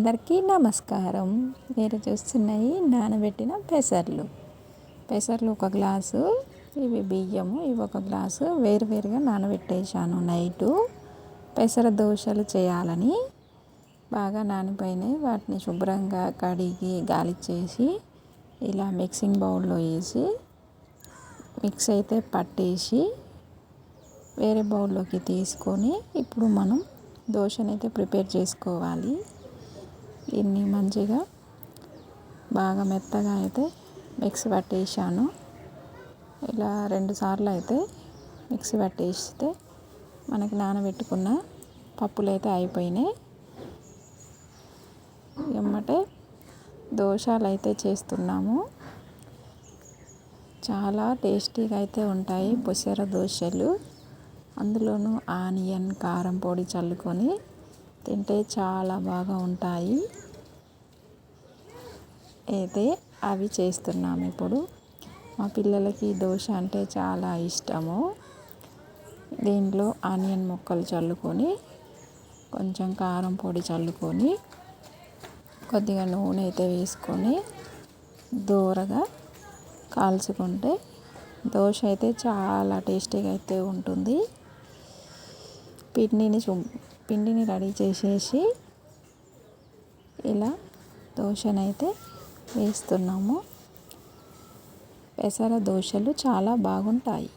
అందరికీ నమస్కారం. మీరు చూస్తున్నాయి నానబెట్టిన పెసర్లు. పెసర్లు ఒక గ్లాసు ఇవి బియ్యము ఇవి ఒక గ్లాసు వేరువేరుగా నానబెట్టేశాను నైటు. పెసర దోశలు చేయాలని బాగా నానిపోయినాయి. వాటిని శుభ్రంగా కడిగి గాలిచ్చేసి ఇలా మిక్సింగ్ బౌల్లో వేసి మిక్స్ అయితే పట్టేసి వేరే బౌల్లోకి తీసుకొని ఇప్పుడు మనం దోశనైతే ప్రిపేర్ చేసుకోవాలి. దీన్ని మంచిగా బాగా మెత్తగా అయితే మిక్సీ పట్టేసాను. ఇలా రెండు సార్లు అయితే మిక్సీ పట్టేస్తే మనకి నానబెట్టుకున్న పప్పులు అయితే అయిపోయినాయి. ఎమ్మటే దోశలు అయితే చేస్తున్నాము. చాలా టేస్టీగా అయితే ఉంటాయి పొసర దోశలు. అందులోనూ ఆనియన్ కారం పొడి చల్లుకొని తింటే చాలా బాగా ఉంటాయి. అయితే అవి చేస్తున్నాము ఇప్పుడు. మా పిల్లలకి దోశ అంటే చాలా ఇష్టము. దీంట్లో ఆనియన్ ముక్కలు చల్లుకొని కొంచెం కారం పొడి చల్లుకొని కొద్దిగా నూనె అయితే వేసుకొని దూరగా కాల్చుకుంటే దోశ అయితే చాలా టేస్టీగా అయితే ఉంటుంది. పిండిని పిండిని రెడీ చేసేసి ఇలా దోశనైతే వేస్తున్నాము. పెసర దోశలు చాలా బాగుంటాయి.